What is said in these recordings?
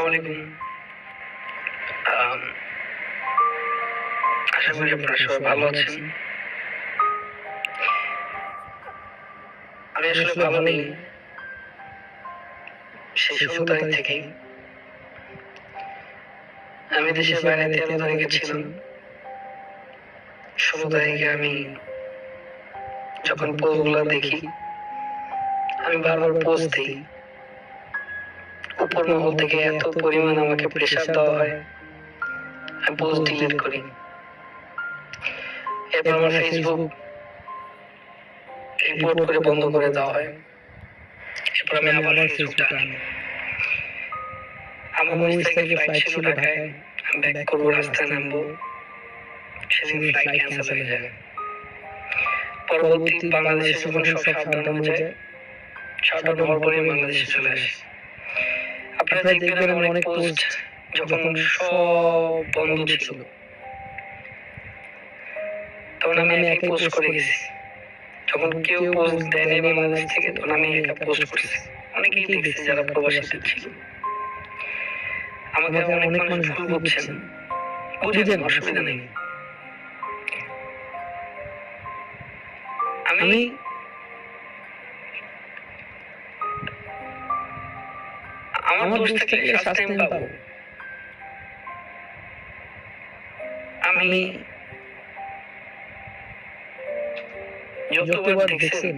আলাইকুম আশা করি আপনারা সবাই ভালো আছেন। আমি আসলে ভালো নেই। সেই তারিখ থেকেই আমি দেশের বাইরে তেরো তারিখে ছিলাম ষোলো তারিখে আমি যখন পোস্টগুলো দেখি আমি বারবার পোস্ট দিই। উপর মহল থেকে এত পরিমাণ আমাকে প্রেশার দেওয়া হয়। আমি পোস্ট ডিলিট করি। এরপর আমার ফেসবুক রিপোর্ট করে বন্ধ করে দেওয়া হয়। এরপর আমি আবার ফেসবুকটা আনি। আমার তারিখে ফ্লাইট ছিল ঢাকায়। আমি ব্যাক করব রাস্তায় নামবো। সেদিন ফ্লাইট ক্যান্সেল হয়ে যায়। পরবর্তী বাংলাদেশে যখন সব সাবধান হয়ে যায় সাবধান হওয়ার পরে বাংলাদেশে চলে আসে। আপনারা দেখবেন আমার অনেক পোস্ট যখন সব বন্ধ ছিল। তখন আমি একাই পোস্ট করে গেছি। যখন কেউ পোস্ট দেয়নি বাংলাদেশ থেকে তখন আমি একা পোস্ট করেছি। অনেকেই দেখছি যারা প্রবাসীতে ছিল আমাকে অনেক মানুষ ভুল বুঝছেন বুঝেন। অসুবিধা নেই। আমি আমার দোষ থাকলে শাস্তি আমি পাবো। আমি যতবার দেখছেন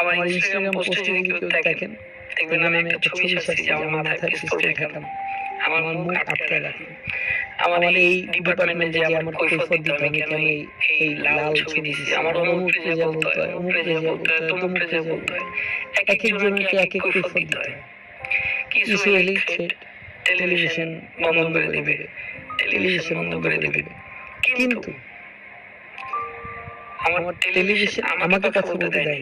আমার ইনস্টাগ্রাম পোস্টে যদি কেউ দেখেন দেখবেন আমি একটা ছবি ছাড়ছি আমার মাথায় পিস্তল ঠেকানো আমার মুখ আটকে রাখি। আমার এই ডিপার্টমেন্টে যে আমার কৈফত দিতে হবে কেন এই লাল ছবি দিছি? আমার অমুক পেজে বলতে হয় অমুক পেজে বলতে হয় তমুক পেজে বলতে হয় এক এক জনকে এক এক কৈফত দিতে হয়। কিছু টেলিভিশন বন্ধ করে দিবে। টেলিভিশন বন্ধ করে দিবে। কিন্তু আমার টেলিভিশন আমাকে কথা বলতে দেয়নি।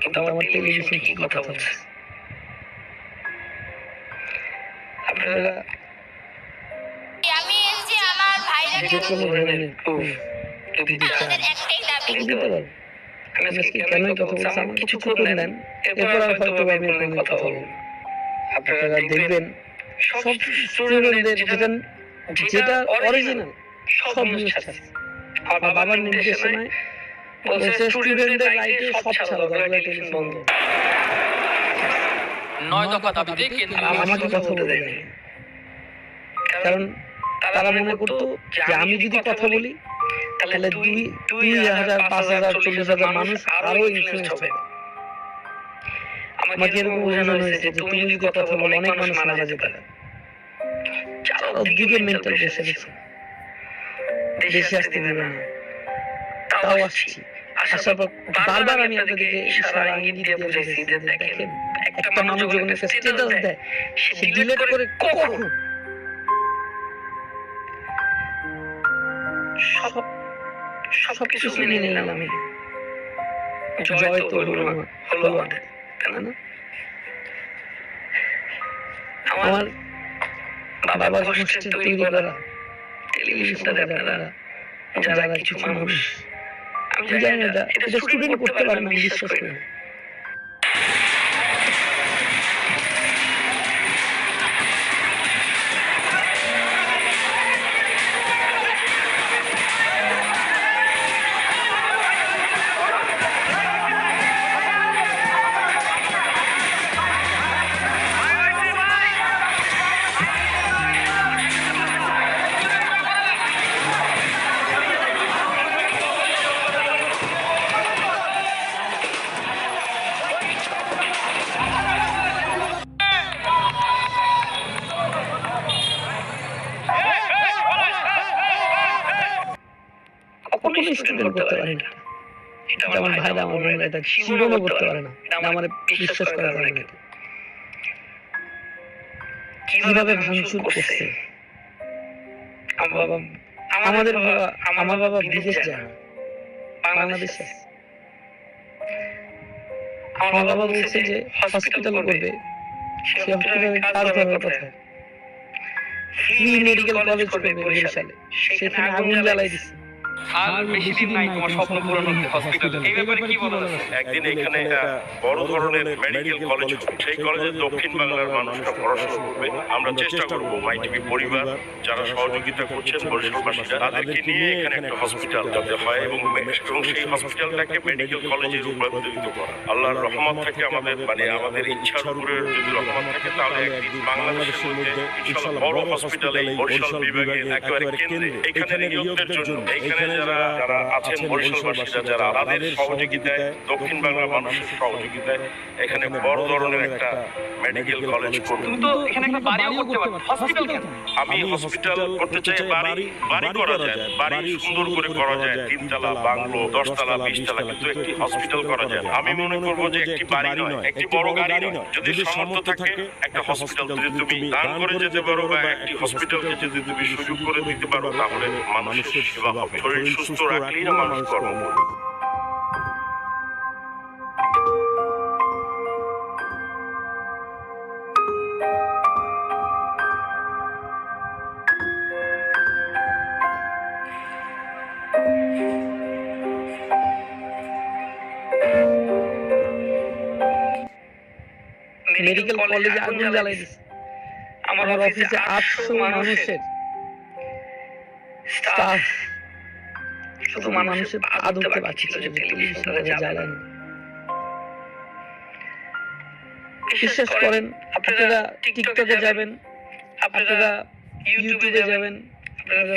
কিন্তু আমার টেলিভিশন কি কথা বলছে? আপনারা আমি এসেছি আমার কোনো কথা বলছি? কিছু করে দেন এরপর হয়তো আমি কথা বলব। আপনারা দেখবেন সব স্টুডেন্টদের যেটা যেটা অরিজিনাল সব নিউজ আমার বাবার নির্দেশনায় বলছে স্টুডেন্টদের রাইটে সব ছাড়া দরকার টেলিভিশন বন্ধ। নয় দফা দাবিতে আর আমাকে কথা বলতে দেয়নি কারণ তারা মনে করতো যে আমি যদি কথা বলি তাহলে দুই দুই হাজার পাঁচ হাজার চল্লিশ হাজার মানুষ আরও ইনফ্লুয়েন্স হবে। আমাকে এরকম বোঝানো হয়েছে যে তুমি যদি কথা বলো অনেক মানুষ মারা যেতে পারে। চারদিকে মেন্টাল প্রেশার দেশে আসতে দেবে না। তাও আসছি। আসার পর বারবার আমি আপনাদেরকে ইশারা ইঙ্গিত দিয়ে বুঝাইছি যে দেখেন একটা মানুষ যখন একটা স্ট্যাটাস দেয় সে ডিলিট করে কখন? সব সব কিছু মেনে নিলাম আমি। জয় তো হলো হলো আমাদের। তাই না? আমার বাবার কষ্টে তৈরি করা টেলিভিশনটা আপনারা যারা কিছু মানুষ আমি জানি না এটা স্টুডেন্ট করতে পারে না বিশ্বাস করি কখনোই স্টুডেন্ট করতে পারে। না। এটা আমার ভাইরা আমার বোনেরা এটা জীবনও করতে পারে না। এটা আমার বিশ্বাস করা যাবে না কীভাবে ভাঙচুর করছে? আমাদের বাবা আমার বাবা বিদেশ যায় বাংলাদেশে। আমার বাবা বলছে যে হসপিটাল করবে। সে হসপিটালে কাজ করার কথা। ফ্রি মেডিকেল কলেজ করবে বরিশালে। সেখানে আগুন জ্বালাই দিছে। আর বেশি দিন নাই তোমার স্বপ্ন পূরণ হতে হসপিটাল এই ব্যাপারে কি বলা? একদিন এখানে বড় ধরনের মেডিকেল কলেজ সেই কলেজে দক্ষিণ বাংলার মানুষরা পড়াশোনা করবে। আমরা চেষ্টা করব মাই পরিবার যারা সহযোগিতা করছেন বরিশালবাসীরা তাদেরকে নিয়ে এখানে একটা হসপিটাল যাতে হয় এবং এবং সেই হসপিটালটাকে মেডিকেল কলেজে রূপান্তরিত করা। আল্লাহর রহমত থেকে আমাদের মানে আমাদের ইচ্ছার উপরে যদি রহমত থাকে তাহলে একদিন বাংলাদেশের মধ্যে বড় হসপিটাল এই বরিশাল বিভাগের একেবারে কেন্দ্রে এখানে নিয়োগদের জন্য এখানে যারা যারা আছেন বরিশালবাসীরা যারা তাদের সহযোগিতায় দক্ষিণ বাংলার মানুষের সহযোগিতায় এখানে বড় ধরনের একটা মেডিকেল কলেজ করবে তুমি এখানে একটা বাড়িও করতে পারো হসপিটাল কেন? আমি হসপিটাল করতে চাই বাড়ি বাড়ি করা যায় বাড়ি সুন্দর করে করা যায় তিনতলা বাংলো দশতলা বিশতলা কিন্তু একটি হসপিটাল করা যায়। আমি মনে করব যে একটি বাড়ি নয় একটি বড় গাড়ি নয়। যদি সামর্থ্য থাকে একটা হসপিটাল যদি তুমি দান করে যেতে পারো বা একটি হসপিটালকে যদি তুমি সুযোগ করে দিতে পারো তাহলে মানুষের সেবা হবে শরীর সুস্থ রাখলেই না মানুষ কর্ম মেডিকেল কলেজে আগুন জ্বালাই দিছে আমার অফিসে আটশো মানুষের। স্টাফ শুধু মানুষের পা ধরতে পারছিল যে পুলিশ জ্বালানি বিশ্বাস করেন আপনারা টিকটকে যাবেন আপনারা ইউটিউবে যাবেন আপনারা